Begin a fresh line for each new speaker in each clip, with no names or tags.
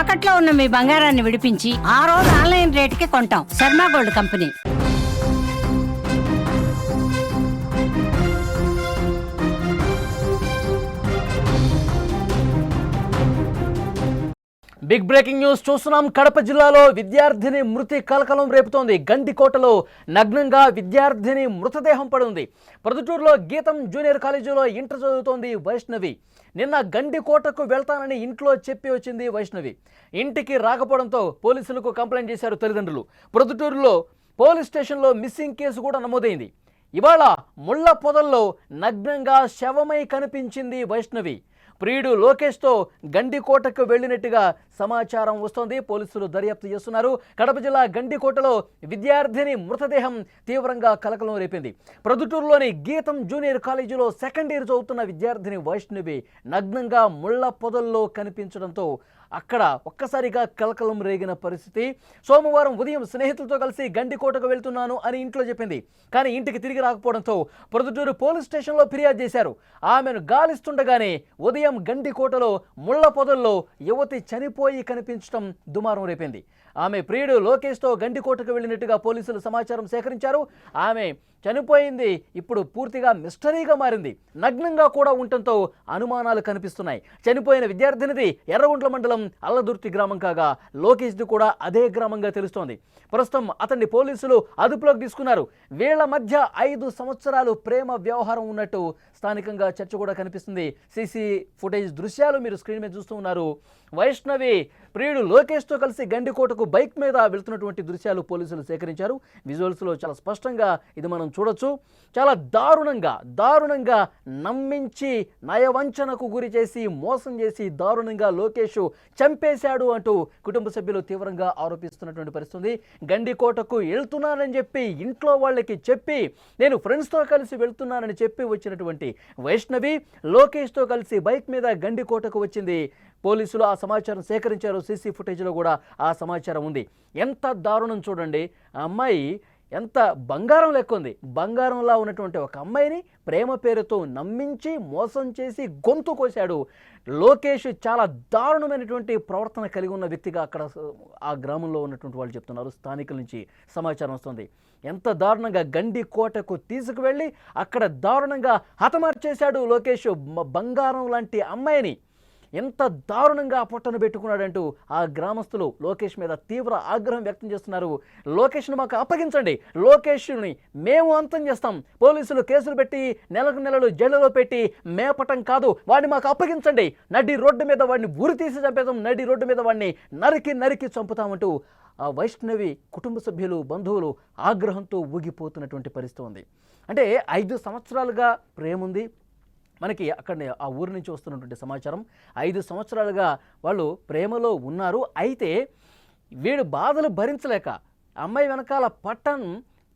తాకట్లో ఉన్న మీ బంగారాన్ని విడిపించి ఆ రోజు ఆన్లైన్ రేటుకి కొంటాం. Sharma gold company.
Big breaking news చూస్తున్నాం. కడప జిల్లాలో విద్యార్థిని మృతి కలకలం రేపుతోంది. గండికోటలో నగ్నంగా విద్యార్థిని మృతదేహం పడింది. ప్రొద్దుటూరులో గీతం జూనియర్ కాలేజీలో ఇంటర్ చదువుతోంది వైష్ణవి. నిన్న గండికోటకు వెళ్తానని ఇంట్లో చెప్పి వచ్చింది వైష్ణవి. ఇంటికి రాకపోవడంతో పోలీసులకు కంప్లైంట్ చేశారు తల్లిదండ్రులు. ప్రొద్దుటూరులో పోలీస్ స్టేషన్లో మిస్సింగ్ కేసు కూడా నమోదైంది. ఇవాళ ముళ్ళ పొదల్లో నగ్నంగా శవమై కనిపించింది వైష్ణవి. ప్రియుడు లోకేష్తో గండికోటకు వెళ్ళినట్టుగా సమాచారం వస్తోంది. పోలీసులు దర్యాప్తు చేస్తున్నారు. కడప జిల్లా గండికోటలో విద్యార్థిని మృతదేహం తీవ్రంగా కలకలం రేపింది. ప్రొద్దుటూరులోని గీతం జూనియర్ కాలేజీలో సెకండ్ ఇయర్ చదువుతున్న విద్యార్థిని వైష్ణవి నగ్నంగా ముళ్ళ పొదల్లో కనిపించడంతో అక్కడ ఒక్కసారిగా కలకలం రేగిన పరిస్థితి. సోమవారం ఉదయం స్నేహితులతో కలిసి గండికోటకు వెళ్తున్నాను అని ఇంట్లో చెప్పింది. కానీ ఇంటికి తిరిగి రాకపోవడంతో ప్రొద్దుటూరు పోలీస్ స్టేషన్లో ఫిర్యాదు చేశారు. ఆమెను గాలిస్తుండగానే ఉదయం గండికోటలో ముళ్ళ పొదల్లో యువతి చనిపోయి కనిపించడం దుమారం రేపింది. ఆమె ప్రియుడు లోకేష్తో గండికోటకు వెళ్ళినట్టుగా పోలీసులు సమాచారం సేకరించారు. ఆమె చనిపోయింది. ఇప్పుడు పూర్తిగా మిస్టరీగా మారింది. నగ్నంగా కూడా ఉండటంతో అనుమానాలు కనిపిస్తున్నాయి. చనిపోయిన విద్యార్థినిది ఎర్రగుంట్ల మండలం అల్లదుర్తి గ్రామం కాగా లోకేష్ది కూడా అదే గ్రామంగా తెలుస్తోంది. ప్రస్తుతం అతన్ని పోలీసులు అదుపులోకి తీసుకున్నారు. వీళ్ళ మధ్య ఐదు సంవత్సరాలు ప్రేమ వ్యవహారం ఉన్నట్టు స్థానికంగా చర్చ కూడా కనిపిస్తుంది. సీసీ ఫుటేజ్ దృశ్యాలు మీరు స్క్రీన్ మీద చూస్తూ ఉన్నారు. వైష్ణవి ప్రియుడు లోకేష్తో కలిసి గండికోటకు బైక్ మీద వెళ్తున్నటువంటి దృశ్యాలు పోలీసులు సేకరించారు. విజువల్స్లో చాలా స్పష్టంగా ఇది మనం చూడొచ్చు. చాలా దారుణంగా దారుణంగా నమ్మించి నయవంచనకు గురి చేసి మోసం చేసి దారుణంగా లోకేష్ చంపేశాడు అంటూ కుటుంబ సభ్యులు తీవ్రంగా ఆరోపిస్తున్నటువంటి పరిస్థితి గండికోటకు వెళ్తున్నానని చెప్పి ఇంట్లో వాళ్ళకి చెప్పి నేను ఫ్రెండ్స్తో కలిసి వెళ్తున్నానని చెప్పి వచ్చినటువంటి వైష్ణవి లోకేష్తో కలిసి బైక్ మీద గండికోటకు వచ్చింది. పోలీసులు ఆ సమాచారం సేకరించారు. సీసీ ఫుటేజ్లో కూడా ఆ సమాచారం ఉంది. ఎంత దారుణం చూడండి. ఆ అమ్మాయి ఎంత బంగారం లెక్క ఉంది బంగారంలా ఉన్నటువంటి ఒక అమ్మాయిని ప్రేమ పేరుతో నమ్మించి మోసం చేసి గొంతు కోశాడు. లోకేష్ చాలా దారుణమైనటువంటి ప్రవర్తన కలిగి ఉన్న వ్యక్తిగా అక్కడ ఆ గ్రామంలో ఉన్నటువంటి వాళ్ళు చెప్తున్నారు. స్థానికుల నుంచి సమాచారం వస్తుంది. ఎంత దారుణంగా గండి కోటకు తీసుకువెళ్ళి అక్కడ దారుణంగా హతమార్చేశాడు లోకేష్. బంగారం లాంటి అమ్మాయిని. ఎంత దారుణంగా పొట్టను పెట్టుకున్నాడంటూ ఆ గ్రామస్తులు లోకేష్ మీద తీవ్ర ఆగ్రహం వ్యక్తం చేస్తున్నారు. లోకేష్ను మాకు అప్పగించండి. లోకేష్ని మేము అంతం చేస్తాం. పోలీసులు కేసులు పెట్టి నెలకు నెలలు జైలులో పెట్టి మేపటం కాదు. వాడిని మాకు అప్పగించండి. నడి రోడ్డు మీద వాడిని ఉరి తీసి చంపేద్దాం. నడి రోడ్డు మీద వాడిని నరికి నరికి చంపుతామంటూ ఆ వైష్ణవి కుటుంబ సభ్యులు బంధువులు ఆగ్రహంతో ఊగిపోతున్నటువంటి పరిస్థితి ఉంది. అంటే ఐదు సంవత్సరాలుగా ప్రేముంది. మనకి అక్కడ ఆ ఊరి నుంచి వస్తున్నటువంటి సమాచారం. ఐదు సంవత్సరాలుగా వాళ్ళు ప్రేమలో ఉన్నారు. అయితే వీడు బాధలు భరించలేక అమ్మాయి వెనకాల పట్టం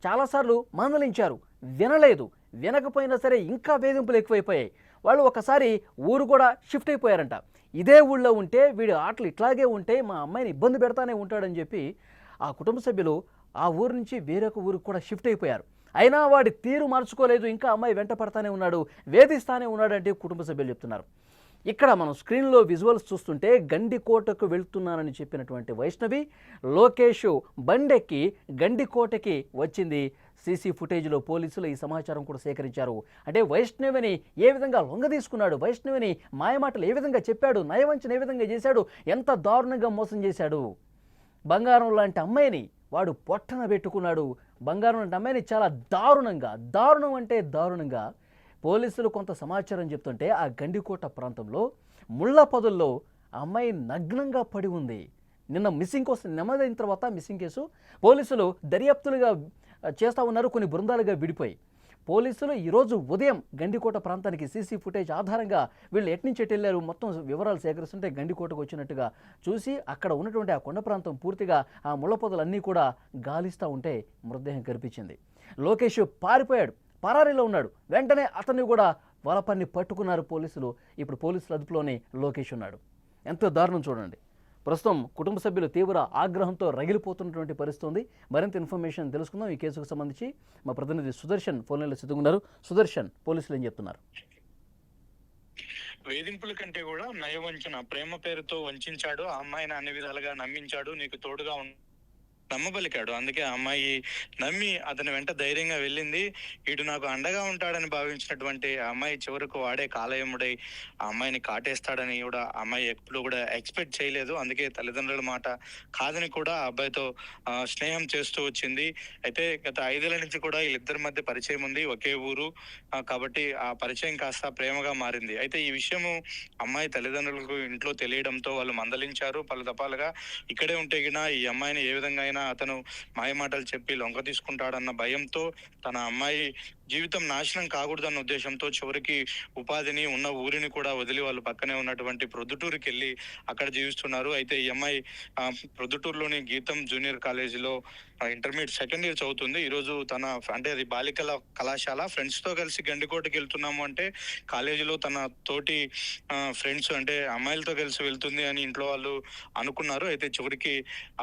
చాలాసార్లు మందలించారు. వినలేదు. వినకపోయినా సరే ఇంకా వేధింపులు ఎక్కువైపోయాయి. వాళ్ళు ఒకసారి ఊరు కూడా షిఫ్ట్ అయిపోయారంట. ఇదే ఊళ్ళో ఉంటే వీడి ఆటలు ఇట్లాగే ఉంటే మా అమ్మాయిని ఇబ్బంది పెడతానే ఉంటాడని చెప్పి ఆ కుటుంబ సభ్యులు ఆ ఊరు నుంచి వేరొక ఊరికి కూడా షిఫ్ట్ అయిపోయారు. అయినా వాడి తీరు మార్చుకోలేదు ఇంకా అమ్మాయి వెంట పడతానే ఉన్నాడు వేధిస్తానే ఉన్నాడంటే కుటుంబ సభ్యులు చెప్తున్నారు. ఇక్కడ మనం స్క్రీన్లో విజువల్స్ చూస్తుంటే గండికోటకు వెళ్తున్నానని చెప్పినటువంటి వైష్ణవి లోకేష్ బండెక్కి గండికోటకి వచ్చింది. సీసీ ఫుటేజ్లో పోలీసులు ఈ సమాచారం కూడా సేకరించారు. అంటే వైష్ణవిని ఏ విధంగా లొంగదీసుకున్నాడు వైష్ణవిని మాయమాటలు ఏ విధంగా చెప్పాడు నయవంచన ఏ విధంగా చేశాడు ఎంత దారుణంగా మోసం చేశాడు? బంగారం లాంటి అమ్మాయిని వాడు పొట్టన పెట్టుకున్నాడు. బంగారం నమ్మని అమ్మాయిని చాలా దారుణంగా దారుణం అంటే దారుణంగా పోలీసులు కొంత సమాచారం చెప్తుంటే ఆ గండికోట ప్రాంతంలో ముళ్ళ పొదల్లో అమ్మాయి నగ్నంగా పడి ఉంది. నిన్న మిస్సింగ్ కోసం నెమ్మదైన తర్వాత మిస్సింగ్ కేసు పోలీసులు దర్యాప్తులుగా చేస్తూ చేస్తా ఉన్నారు. కొన్ని బృందాలుగా విడిపోయి పోలీసులు ఈరోజు ఉదయం గండికోట ప్రాంతానికి సీసీ ఫుటేజ్ ఆధారంగా వీళ్ళు ఎట్నుంచి వెళ్ళారు మొత్తం వివరాలు సేకరిస్తుంటే గండికోటకు వచ్చినట్టుగా చూసి అక్కడ ఉన్నటువంటి ఆ కొండ ప్రాంతం పూర్తిగా ఆ ముళ్ళ పొదలన్నీ కూడా గాలిస్తూ ఉంటే మృతదేహం కనిపించింది. లోకేష్ పారిపోయాడు పరారీలో ఉన్నాడు. వెంటనే అతన్ని కూడా వలపన్ని పట్టుకున్నారు పోలీసులు. ఇప్పుడు పోలీసుల అదుపులోనే లోకేష్ ఉన్నాడు. ఎంతో దారుణం చూడండి. ప్రస్తుతం కుటుంబ సభ్యులు తీవ్ర ఆగ్రహంతో రగిలిపోతున్నటువంటి పరిస్థితి ఉంది మరింత ఇన్ఫర్మేషన్ తెలుసుకుందాం. ఈ కేసుకు సంబంధించి మా ప్రతినిధి సుదర్శన్ ఫోన్ సిద్ధంగా సుదర్శన్ పోలీసులు ఏం చెప్తున్నారు?
వేధింపుల కంటే కూడా నయవంచన ప్రేమ పేరుతో వంచాడు. ఆ అమ్మాయిని అన్ని విధాలుగా నమ్మించాడు. నీకు తోడుగా ఉన్ నమ్మబలికాడు. అందుకే ఆ అమ్మాయి నమ్మి అతని వెంట ధైర్యంగా వెళ్ళింది. ఇటు నాకు అండగా ఉంటాడని భావించినటువంటి ఆ అమ్మాయి చివరకు వాడే కాలయముడై ఆ అమ్మాయిని కాటేస్తాడని కూడా ఆ అమ్మాయి ఎప్పుడు కూడా ఎక్స్పెక్ట్ చేయలేదు. అందుకే తల్లిదండ్రుల మాట కాదని కూడా ఆ అబ్బాయితో స్నేహం చేస్తూ వచ్చింది. అయితే గత ఐదేళ్ళ నుంచి కూడా వీళ్ళిద్దరి మధ్య పరిచయం ఉంది ఒకే ఊరు. కాబట్టి ఆ పరిచయం కాస్త ప్రేమగా మారింది. అయితే ఈ విషయము అమ్మాయి తల్లిదండ్రులకు ఇంట్లో తెలియడంతో వాళ్ళు మందలించారు. పలు దఫాలుగా ఇక్కడే ఉంటే గిన ఈ అమ్మాయిని ఏ విధంగా అతను మాయమాటలు చెప్పి లొంగ తీసుకుంటాడన్న భయంతో తన అమ్మాయి జీవితం నాశనం కాకూడదన్న ఉద్దేశంతో చివరికి ఉపాధిని ఉన్న ఊరిని కూడా వదిలి వాళ్ళు పక్కనే ఉన్నటువంటి ప్రొద్దుటూరుకి వెళ్ళి అక్కడ జీవిస్తున్నారు. అయితే ఈ అమ్మాయి ప్రొద్దుటూరులోని గీతం జూనియర్ కాలేజీలో ఇంటర్మీడియట్ సెకండ్ ఇయర్ చదువుతుంది. ఈరోజు తన అంటే అది బాలికల కళాశాల. ఫ్రెండ్స్తో కలిసి గండికోటకి వెళ్తున్నాము అంటే కాలేజీలో తన తోటి ఫ్రెండ్స్ అంటే అమ్మాయిలతో కలిసి వెళ్తుంది అని ఇంట్లో వాళ్ళు అనుకున్నారు. అయితే చివరికి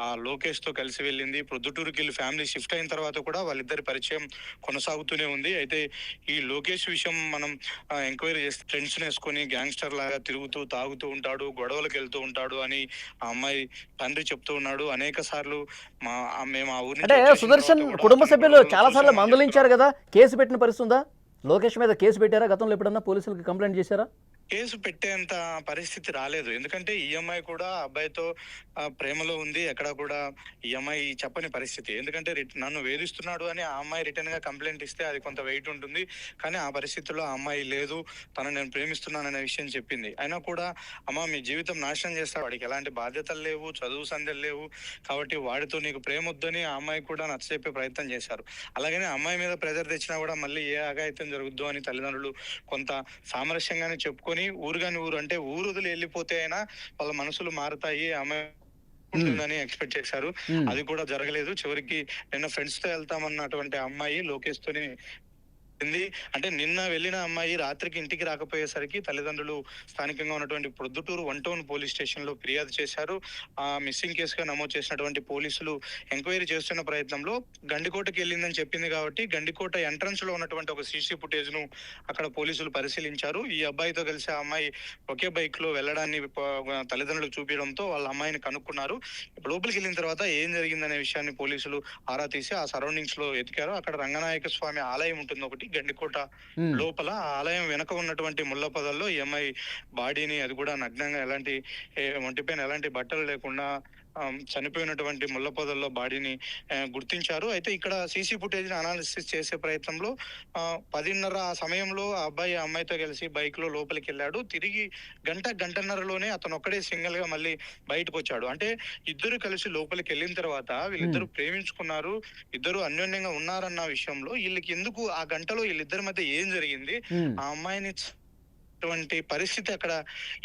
ఆ లోకేష్తో కలిసి వెళ్ళింది. ప్రొద్దుటూరుకి వెళ్ళి ఫ్యామిలీ షిఫ్ట్ అయిన తర్వాత కూడా వాళ్ళిద్దరి పరిచయం కొనసాగుతూనే ఉంది. అయితే ఈ లోకేష్ విషయం మనం ఎంక్వైరీ చేస్తే ఫ్రెండ్స్ వేసుకొని గ్యాంగ్స్టర్ లాగా తిరుగుతూ తాగుతూ ఉంటాడు గొడవలకు వెళ్తూ ఉంటాడు అని ఆ అమ్మాయి తండ్రి చెప్తూ ఉన్నాడు. అనేక సార్లు మా మేము ఆ ఊరి
అంటే సుదర్శన్ కుటుంబ సభ్యులు చాలా సార్లు మందలించారు కదా. కేసు పెట్టిన పరిస్థితి ఉందా? లోకేష్ మీద కేసు పెట్టారా? గతంలో ఎప్పుడన్నా పోలీసులకు కంప్లైంట్ చేశారా?
కేసు పెట్టేంత పరిస్థితి రాలేదు. ఎందుకంటే ఈఎంఐ కూడా అబ్బాయితో ప్రేమలో ఉంది. ఎక్కడ కూడా ఈఎంఐ చెప్పని పరిస్థితి. ఎందుకంటే నన్ను వేధిస్తున్నాడు అని ఆ అమ్మాయి రిటర్న్గా కంప్లైంట్ ఇస్తే అది కొంత వెయిట్ ఉంటుంది. కానీ ఆ పరిస్థితుల్లో ఆ అమ్మాయి లేదు. తను నేను ప్రేమిస్తున్నాననే విషయం చెప్పింది. అయినా కూడా అమ్మ మీ జీవితం నాశనం చేస్తాడు. వాడికి ఎలాంటి బాధ్యతలు లేవు చదువు సంధ్యలు లేవు. కాబట్టి వాడితో నీకు ప్రేమ వద్దని ఆ అమ్మాయి కూడా నచ్చజెప్పే ప్రయత్నం చేశారు. అలాగనే అమ్మాయి మీద ప్రెజర్ తెచ్చినా కూడా మళ్ళీ ఏ అఘాయిత్యం జరుగుద్దు అని తల్లిదండ్రులు కొంత సామరస్యంగానే చెప్పుకొని ఊరుగాని ఊరు అంటే ఊరు వదిలి వెళ్ళిపోతే అయినా వాళ్ళ మనసులు మారుతాయి ఆమె ఉంటుందని ఎక్స్పెక్ట్ చేశారు. అది కూడా జరగలేదు. చివరికి నిన్న ఫ్రెండ్స్తో వెళ్తామన్నటువంటి అమ్మాయి లోకేష్ తోని ఉంది. అంటే నిన్న వెళ్ళిన అమ్మాయి రాత్రికి ఇంటికి రాకపోయేసరికి తల్లిదండ్రులు స్థానికంగా ఉన్నటువంటి ప్రొద్దుటూరు వన్ టౌన్ పోలీస్ స్టేషన్లో ఫిర్యాదు చేశారు. ఆ మిస్సింగ్ కేసుగా నమోదు చేసినటువంటి పోలీసులు ఎంక్వైరీ చేస్తున్న ప్రయత్నంలో గండికోటకి వెళ్ళిందని చెప్పింది కాబట్టి గండికోట ఎంట్రన్స్లో ఉన్నటువంటి ఒక సీసీ ఫుటేజ్ను అక్కడ పోలీసులు పరిశీలించారు. ఈ అబ్బాయితో కలిసి ఆ అమ్మాయి ఒకే బైక్లో వెళ్ళడాన్ని తల్లిదండ్రులు తల్లిదండ్రులకు చూపించడంతో వాళ్ళ అమ్మాయిని కనుక్కున్నారు. లోపలికి వెళ్ళిన తర్వాత ఏం జరిగిందనే విషయాన్ని పోలీసులు ఆరా తీసి ఆ సరౌండింగ్స్లో ఎతికారు అక్కడ రంగనాయక స్వామి ఆలయం ఉంటుంది ఒకటి. గండికోట. లోపల ఆలయం వెనక ఉన్నటువంటి ముళ్ళ పొదల్లో ఈ అమ్మాయి బాడీని అది కూడా నగ్నంగా ఎలాంటి ఒంటిపైన ఎలాంటి బట్టలు లేకుండా చనిపోయినటువంటి ముళ్ళ పొదల్లో బాడీని గుర్తించారు. అయితే ఇక్కడ సీసీ ఫుటేజ్ అనాలిసిస్ చేసే ప్రయత్నంలో ఆ, పదిన్నర ఆ సమయంలో ఆ అబ్బాయి ఆ అమ్మాయితో కలిసి బైక్లో లోపలికి వెళ్ళాడు తిరిగి గంట గంటన్నరలోనే అతను ఒక్కడే సింగిల్గా మళ్ళీ బయటకు వచ్చాడు అంటే ఇద్దరు కలిసి లోపలికి వెళ్ళిన తర్వాత వీళ్ళిద్దరు ప్రేమించుకున్నారు ఇద్దరు అన్యోన్యంగా ఉన్నారన్న విషయంలో వీళ్ళకి ఎందుకు ఆ గంటలో వీళ్ళిద్దరి మధ్య ఏం జరిగింది. ఆ అమ్మాయిని పరిస్థితి అక్కడ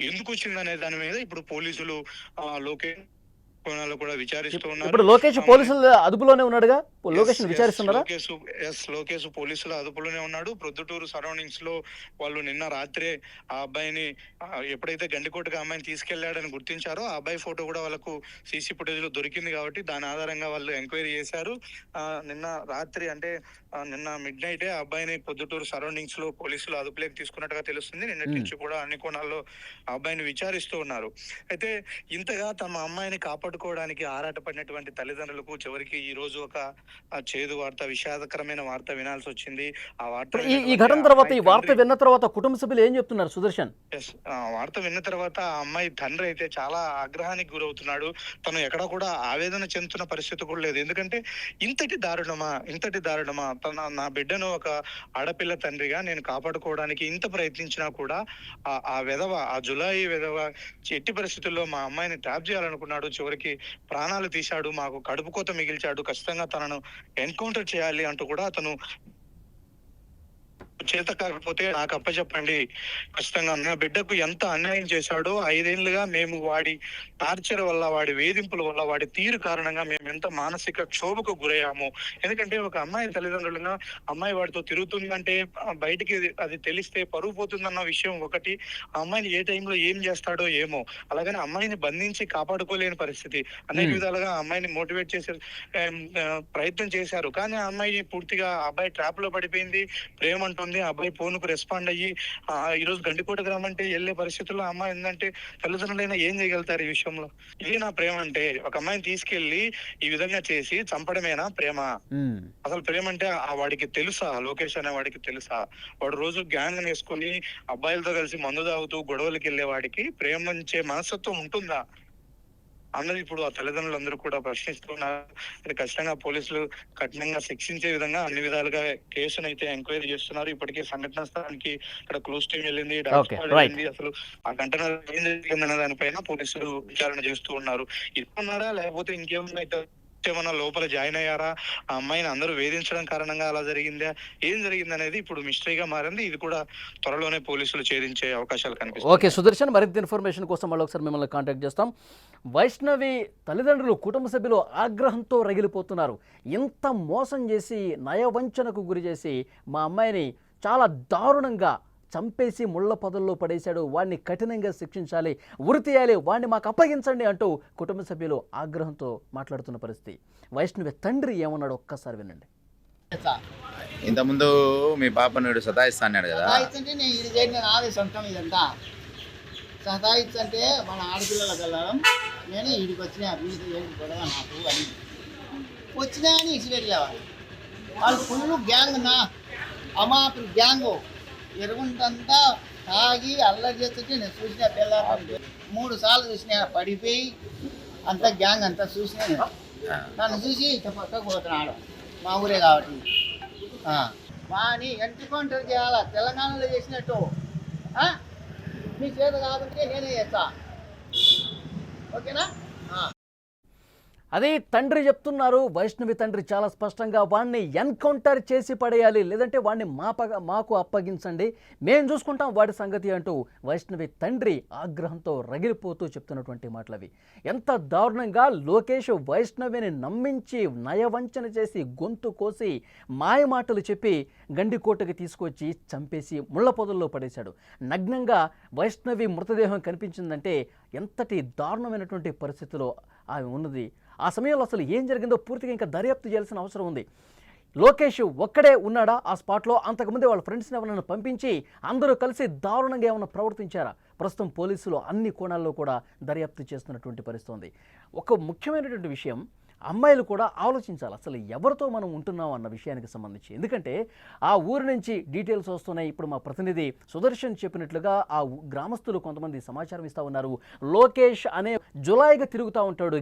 ఎందుకు వచ్చిందనే దాని మీద ఇప్పుడు పోలీసులు ఆ, కూడా విచారిస్తూ ఉన్నారు.
ఇప్పుడు లోకేష్ పోలీసుల అదుపులోనే ఉన్నాడుగా? లోకేష్ విచారిస్తున్నారా?
లోకేష్ ఎస్ లోకేష్ పోలీసుల అదుపులోనే ఉన్నాడు. ప్రొద్దుటూరు సరౌండింగ్స్లో వాళ్ళు నిన్న రాత్రే ఆ అబ్బాయిని ఎప్పుడైతే గండికోటగా అమ్మాయిని తీసుకెళ్ళాడని గుర్తించారో ఆ అబ్బాయి ఫోటో కూడా వాళ్ళకు సీసీ ఫుటేజ్లో దొరికింది కాబట్టి దాని ఆధారంగా వాళ్ళు ఎంక్వైరీ చేశారు. ఆ, నిన్న రాత్రి అంటే నిన్న మిడ్ నైట్ ఆ అబ్బాయిని పొద్దుటూరు సరౌండింగ్స్లో పోలీసులు అదుపులోకి తీసుకున్నట్టుగా తెలుస్తుంది. నిన్నటి. నుంచి కూడా అన్ని కోణాల్లో ఆ అబ్బాయిని విచారిస్తూ ఉన్నారు. అయితే ఇంతగా తమ అమ్మాయిని కాపాడుకోవడానికి ఆరాటపడినటువంటి తల్లిదండ్రులకు చివరికి ఈ రోజు ఒక చేదు వార్త విషాదకరమైన వార్త వినాల్సి వచ్చింది. ఆ వార్త
ఈ ఘటన తర్వాత ఈ
అమ్మాయి
వార్త
తండ్రి-
విన్న తర్వాత కుటుంబ సభ్యులు ఏం చెప్తున్నారు సుదర్శన్?
వార్త విన్న తర్వాత ఆ అమ్మాయి తండ్రి అయితే చాలా ఆగ్రహానికి గురవుతున్నాడు. తను ఎక్కడ కూడా ఆవేదన చెందుతున్న పరిస్థితి కూడా లేదు. ఎందుకంటే ఇంతటి దారుణమా ఇంతటి దారుణమా? తన నా బిడ్డను ఒక ఆడపిల్ల తండ్రిగా నేను కాపాడుకోవడానికి ఇంత ప్రయత్నించినా కూడా ఆ ఆ విధవ ఆ జులాయి విధవ ఎట్టి పరిస్థితుల్లో మా అమ్మాయిని ట్యాప్ చేయాలనుకున్నాడు. చివరికి ప్రాణాలు తీశాడు మాకు కడుపు కోత మిగిల్చాడు ఖచ్చితంగా తనను ఎన్కౌంటర్ చేయాలి అంటూ కూడా అతను చేత కాకపోతే నాకు అప్పచెప్పండి ఖచ్చితంగా నా బిడ్డకు ఎంత అన్యాయం చేశాడో ఐదేళ్ళుగా మేము వాడి టార్చర్ వల్ల వాడి వేధింపుల వల్ల వాడి తీరు కారణంగా మేము ఎంత మానసిక క్షోభకు గురయ్యాము. ఎందుకంటే ఒక అమ్మాయి తల్లిదండ్రులుగా అమ్మాయి వాడితో తిరుగుతుందంటే బయటికి అది- తెలిస్తే పరుగు పోతుందన్న విషయం ఒకటి. ఆ అమ్మాయిని ఏ టైంలో ఏం చేస్తాడో ఏమో. అలాగని అమ్మాయిని బంధించి కాపాడుకోలేని పరిస్థితి. అనేక. విధాలుగా అమ్మాయిని మోటివేట్ చేసే ప్రయత్నం చేశారు. కానీ ఆ అమ్మాయి పూర్తిగా అబ్బాయి ట్రాప్లో పడిపోయింది. ప్రేమ అంటుంది ఉంది ఆ అబ్బాయి ఫోన్కు రెస్పాండ్ అయ్యి ఆ, ఈ రోజు గండికోట గ్రామం అంటే వెళ్ళే పరిస్థితుల్లో అమ్మాయి ఏంటంటే తల్లిదండ్రులైనా ఏం చేయగలుగుతారు ఈ విషయంలో? ఇది నా ప్రేమ అంటే ఒక అమ్మాయిని తీసుకెళ్ళి ఈ విధంగా చేసి చంపడమేనా ప్రేమ. అసలు ప్రేమ అంటే ఆ వాడికి తెలుసా? లోకేష్ అనే వాడికి తెలుసా? వాడు రోజు గ్యాంగ్ వేసుకొని అబ్బాయిలతో కలిసి మందు తాగుతూ గొడవలకి వెళ్ళే వాడికి ప్రేమించే మనస్తత్వం ఉంటుందా? అన్నది ఇప్పుడు ఆ తల్లిదండ్రులందరూ కూడా ప్రశ్నిస్తున్నారు ఇది ఖచ్చితంగా పోలీసులు కఠినంగా శిక్షించే విధంగా అన్ని విధాలుగా కేసును అయితే ఎంక్వైరీ చేస్తున్నారు. ఇప్పటికే సంఘటన స్థలానికి ఇక్కడ క్లోజ్ టీం వెళ్ళింది అసలు ఆ ఘటన ఏం జరిగిందన్న దానిపైన పోలీసులు విచారణ చేస్తూ ఉన్నారు. ఇస్తున్నారా లేకపోతే ఇంకేమన్నా అయితే ఏమన్నా లోపల జాయిన్ అయ్యారా? ఆ అమ్మాయిని అందరూ వేధించడం కారణంగా అలా జరిగిందా? ఏం జరిగింది అనేది ఇప్పుడు మిస్టరీగా మారింది. ఇది కూడా త్వరలోనే పోలీసులు ఛేదించే అవకాశాలు కనిపిస్తాయి.
ఓకే సుదర్శన్ మరింత ఇన్ఫర్మేషన్ కోసం మళ్ళీ ఒకసారి మిమ్మల్ని కాంటాక్ట్ చేస్తాం. వైష్ణవి తల్లిదండ్రులు కుటుంబ సభ్యులు ఆగ్రహంతో రగిలిపోతున్నారు. ఇంత మోసం చేసి నయవంచనకు గురి చేసి మా అమ్మాయిని చాలా దారుణంగా చంపేసి ముళ్ళ పొదల్లో పడేశాడు. వాడిని కఠినంగా శిక్షించాలి ఉరి తీయాలి వాడిని మాకు అప్పగించండి అంటూ కుటుంబ సభ్యులు ఆగ్రహంతో మాట్లాడుతున్న పరిస్థితి. వైష్ణవి తండ్రి ఏమన్నాడు ఒక్కసారి వినండి.
ఇంతకుముందు మీ పాప నువ్వు సతాయిస్తా అన్నాడు కదా.
సతాయిస్తుంటే నేను ఇది చేసిన నాది సొంతం ఇదంతా సతాయిస్తుంటే మన ఆడపిల్లలకు వెళ్ళడం నేను వీడికి వచ్చిన వీడికి ఏంటి గొడవ నాకు అని. వచ్చినా అని ఇసిపెట్టేవాళ్ళు వాళ్ళు ఫుల్ గ్యాంగ్ నా అమాపులు గ్యాంగ్. ఎరుగుంటంతా తాగి అల్లరి చేస్తుంటే నేను చూసిన పిల్లలు మూడు సార్లు చూసిన పడిపోయి అంతా గ్యాంగ్ అంతా చూసిన నేను. నన్ను చూసి ఇట్ట పక్కకు పోతున్నాడు. మా ఊరే కాబట్టి. వాని ఎంటుకౌంటర్ చేయాలా? తెలంగాణలో చేసినట్టు? మీ చేత కాబట్టి నేనే చేస్తా. ఓకేనా.
అదే తండ్రి చెప్తున్నారు వైష్ణవి తండ్రి చాలా స్పష్టంగా వాడిని ఎన్కౌంటర్ చేసి పడేయాలి లేదంటే వాడిని మాపగ మాకు అప్పగించండి. మేము చూసుకుంటాం వాడి సంగతి అంటూ వైష్ణవి తండ్రి ఆగ్రహంతో రగిలిపోతూ చెప్తున్నటువంటి మాటలవి. ఎంత దారుణంగా లోకేష్ వైష్ణవిని నమ్మించి నయవంచన చేసి గొంతు కోసి మాయ మాటలు చెప్పి గండికోటకి తీసుకొచ్చి చంపేసి ముళ్ళ పొదల్లో పడేశాడు. నగ్నంగా వైష్ణవి మృతదేహం కనిపించిందంటే ఎంతటి దారుణమైనటువంటి పరిస్థితిలో ఆమె ఉన్నది. ఆ సమయంలో అసలు ఏం జరిగిందో పూర్తిగా ఇంకా దర్యాప్తు చేయాల్సిన అవసరం ఉంది. లోకేష్ ఒక్కడే ఉన్నాడా? ఆ స్పాట్లో అంతకుముందే వాళ్ళ ఫ్రెండ్స్ని ఎవరైనా పంపించి అందరూ కలిసి దారుణంగా ఏమైనా ప్రవర్తించారా? ప్రస్తుతం పోలీసులు అన్ని కోణాల్లో కూడా దర్యాప్తు చేస్తున్నటువంటి పరిస్థితి ఉంది. ఒక ముఖ్యమైనటువంటి విషయం అమ్మాయిలు కూడా ఆలోచించాలి అసలు ఎవరితో మనం ఉంటున్నాం అన్న విషయానికి సంబంధించి. ఎందుకంటే ఆ ఊరి నుంచి డీటెయిల్స్ వస్తున్నాయి. ఇప్పుడు మా ప్రతినిధి సుదర్శన్ చెప్పినట్లుగా ఆ గ్రామస్తులు కొంతమంది సమాచారం ఇస్తూ ఉన్నారు. లోకేష్ అనే జులాయిగా తిరుగుతూ ఉంటాడు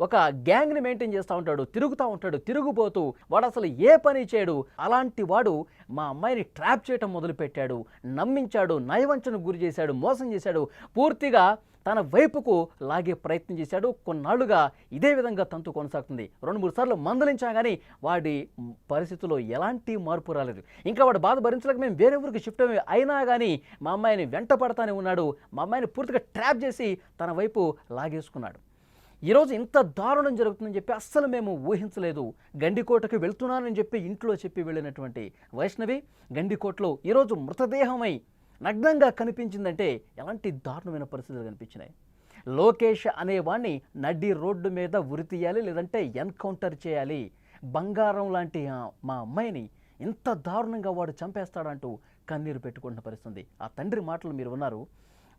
ఒక గ్యాంగ్ని మెయింటైన్ చేస్తూ ఉంటాడు తిరుగుతూ ఉంటాడు తిరుగుపోతూ వాడు అసలు ఏ పని చేయడు. అలాంటి వాడు మా అమ్మాయిని ట్రాప్ చేయటం మొదలుపెట్టాడు. నమ్మించాడు నయవంచనకు గురి చేశాడు మోసం చేశాడు. పూర్తిగా తన వైపుకు లాగే ప్రయత్నం చేశాడు. కొన్నాళ్ళుగా ఇదే విధంగా తంతు కొనసాగుతుంది. రెండు మూడు సార్లు మందలించా కానీ వాడి పరిస్థితుల్లో ఎలాంటి మార్పు రాలేదు. ఇంకా వాడు బాధ భరించలేక మేము వేరే ఊరికి షిఫ్ట్ అయినా కానీ మా అమ్మాయిని వెంట పడతానే ఉన్నాడు. మా అమ్మాయిని పూర్తిగా ట్రాప్ చేసి తన వైపు లాగేసుకున్నాడు. ఈరోజు ఇంత దారుణం జరుగుతుందని చెప్పి అస్సలు మేము ఊహించలేదు. గండికోటకి వెళ్తున్నానని చెప్పి ఇంట్లో చెప్పి వెళ్ళినటువంటి వైష్ణవి గండికోటలో ఈరోజు మృతదేహమై నగ్నంగా కనిపించిందంటే ఎలాంటి దారుణమైన పరిస్థితులు కనిపించినాయి. లోకేష్ అనేవాణ్ణి నడి రోడ్డు మీద ఉరి తీయాలి లేదంటే ఎన్కౌంటర్ చేయాలి. బంగారం లాంటి మా అమ్మాయిని ఇంత దారుణంగా వాడు చంపేస్తాడంటూ కన్నీరు పెట్టుకుంటున్న పరిస్థితుంది. ఆ తండ్రి మాటలు మీరు ఉన్నారు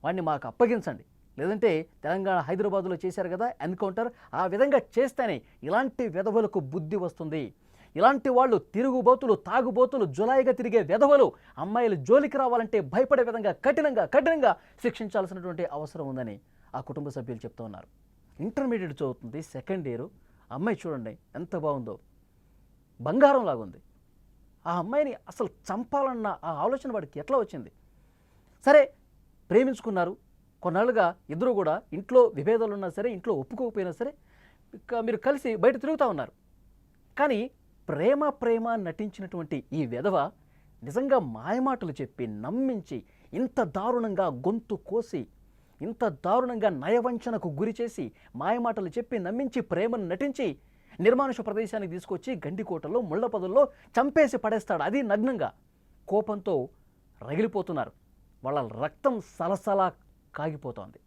వాడిని మాకు అప్పగించండి. లేదంటే తెలంగాణ హైదరాబాద్లో చేశారు కదా ఎన్కౌంటర్ ఆ విధంగా చేస్తేనే ఇలాంటి వెధవలకు బుద్ధి వస్తుంది. ఇలాంటి వాళ్ళు తిరుగుబోతులు తాగుబోతులు జులాయిగా తిరిగే వెధవలు అమ్మాయిలు జోలికి రావాలంటే భయపడే విధంగా కఠినంగా కఠినంగా శిక్షించాల్సినటువంటి అవసరం ఉందని ఆ కుటుంబ సభ్యులు చెప్తూ ఉన్నారు. ఇంటర్మీడియట్ చదువుతుంది సెకండ్ ఇయర్. అమ్మాయి చూడండి ఎంత బాగుందో. బంగారం లాగుంది. ఆ అమ్మాయిని అసలు చంపాలన్న ఆ ఆలోచన వాడికి ఎట్లా వచ్చింది? సరే ప్రేమించుకున్నారు. కొన్నాళ్ళుగా ఇద్దరు కూడా ఇంట్లో విభేదాలు ఉన్నా సరే ఇంట్లో ఒప్పుకోకపోయినా సరే ఇక మీరు కలిసి బయట తిరుగుతూ ఉన్నారు. కానీ ప్రేమ ప్రేమ నటించినటువంటి ఈ వెధవ నిజంగా మాయమాటలు చెప్పి నమ్మించి ఇంత దారుణంగా గొంతు కోసి ఇంత దారుణంగా నయవంచనకు గురి చేసి మాయమాటలు చెప్పి నమ్మించి ప్రేమను నటించి నిర్మానుష ప్రదేశానికి తీసుకొచ్చి గండికోటలో ముళ్ళపదల్లో చంపేసి పడేస్తాడు. అది నగ్నంగా కోపంతో రగిలిపోతున్నారు. వాళ్ళ రక్తం సలసలా కాగిపోతోంది.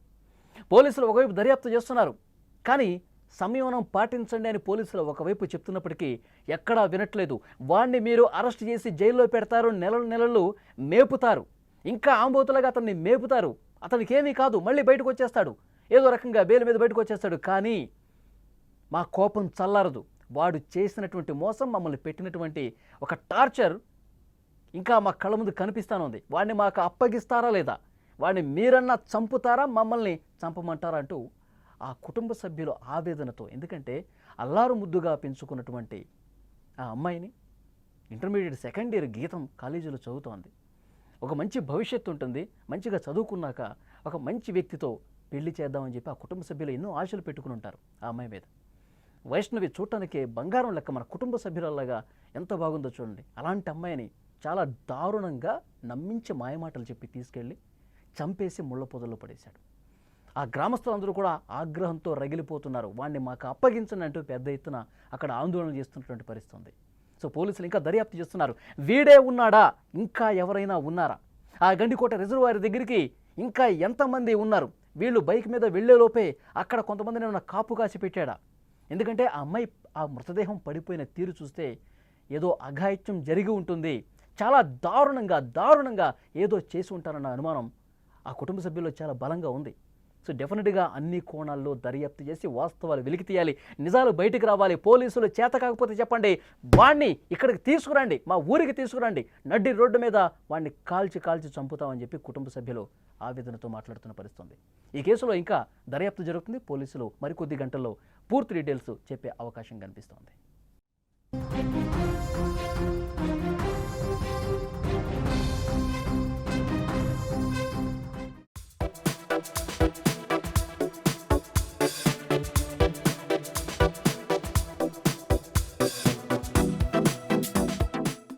పోలీసులు ఒకవైపు దర్యాప్తు చేస్తున్నారు. కానీ సంయమనం పాటించండి అని పోలీసులు ఒకవైపు చెప్తున్నప్పటికీ ఎక్కడా వినట్లేదు. వాణ్ణి మీరు అరెస్ట్ చేసి జైల్లో పెడతారు నెలలు నెలలు మేపుతారు. ఇంకా ఆంబోతులుగా అతన్ని మేపుతారు. అతనికి ఏమీ కాదు మళ్ళీ బయటకు వచ్చేస్తాడు. ఏదో రకంగా బెయిల్ మీద బయటకు వచ్చేస్తాడు. కానీ మా కోపం చల్లారదు. వాడు చేసినటువంటి మోసం మమ్మల్ని పెట్టినటువంటి ఒక టార్చర్ ఇంకా మా కళ్ళ ముందు కనిపిస్తానుంది. వాడిని మాకు అప్పగిస్తారా లేదా? వాడిని మీరన్నా చంపుతారా మమ్మల్ని చంపమంటారా అంటూ ఆ కుటుంబ సభ్యులు ఆవేదనతో ఎందుకంటే అల్లారు ముద్దుగా పెంచుకున్నటువంటి ఆ అమ్మాయిని ఇంటర్మీడియట్ సెకండ్ ఇయర్ గీతం కాలేజీలో చదువుతోంది. ఒక మంచి భవిష్యత్తు ఉంటుంది మంచిగా చదువుకున్నాక ఒక మంచి వ్యక్తితో పెళ్ళి చేద్దామని చెప్పి ఆ కుటుంబ సభ్యులు ఎన్నో ఆశలు పెట్టుకుని ఉంటారు ఆ అమ్మాయి మీద. వైష్ణవి చూడటానికి బంగారం లెక్క మన కుటుంబ సభ్యులలాగా ఎంత బాగుందో చూడండి. అలాంటి అమ్మాయిని చాలా దారుణంగా నమ్మించి మాయమాటలు చెప్పి తీసుకెళ్ళి చంపేసి ముళ్ళ పొదల్లో పడేశాడు. ఆ గ్రామస్తులందరూ కూడా ఆగ్రహంతో రగిలిపోతున్నారు. వాడిని మాకు అప్పగించండి అంటూ పెద్ద ఎత్తున అక్కడ ఆందోళన చేస్తున్నటువంటి పరిస్థితి ఉంది. సో పోలీసులు ఇంకా దర్యాప్తు చేస్తున్నారు. వీడే ఉన్నాడా? ఇంకా ఎవరైనా ఉన్నారా? ఆ గండికోట రిజర్వాయర్ దగ్గరికి ఇంకా ఎంతమంది ఉన్నారు? వీళ్ళు బైక్ మీద వెళ్ళేలోపే అక్కడ కొంతమందిని ఉన్న కాపు కాసి పెట్టాడా? ఎందుకంటే ఆ అమ్మాయి ఆ మృతదేహం పడిపోయిన తీరు చూస్తే ఏదో అఘాయిత్యం జరిగి ఉంటుంది. చాలా దారుణంగా దారుణంగా ఏదో చేసి ఉంటారన్న అనుమానం ఆ కుటుంబ సభ్యుల్లో చాలా బలంగా ఉంది. సో డెఫినెట్గా అన్ని కోణాల్లో దర్యాప్తు చేసి వాస్తవాలు వెలికి తీయాలి. నిజాలు బయటికి రావాలి. పోలీసులు చేత కాకపోతే చెప్పండి వాణ్ణి ఇక్కడికి తీసుకురండి మా ఊరికి తీసుకురండి. నడ్డి రోడ్డు మీద వాడిని కాల్చి కాల్చి చంపుతామని చెప్పి కుటుంబ సభ్యులు ఆవేదనతో మాట్లాడుతున్న పరిస్థితుంది. ఈ కేసులో ఇంకా దర్యాప్తు జరుగుతుంది. పోలీసులు మరికొద్ది గంటల్లో పూర్తి డీటెయిల్స్ చెప్పే అవకాశం కనిపిస్తోంది.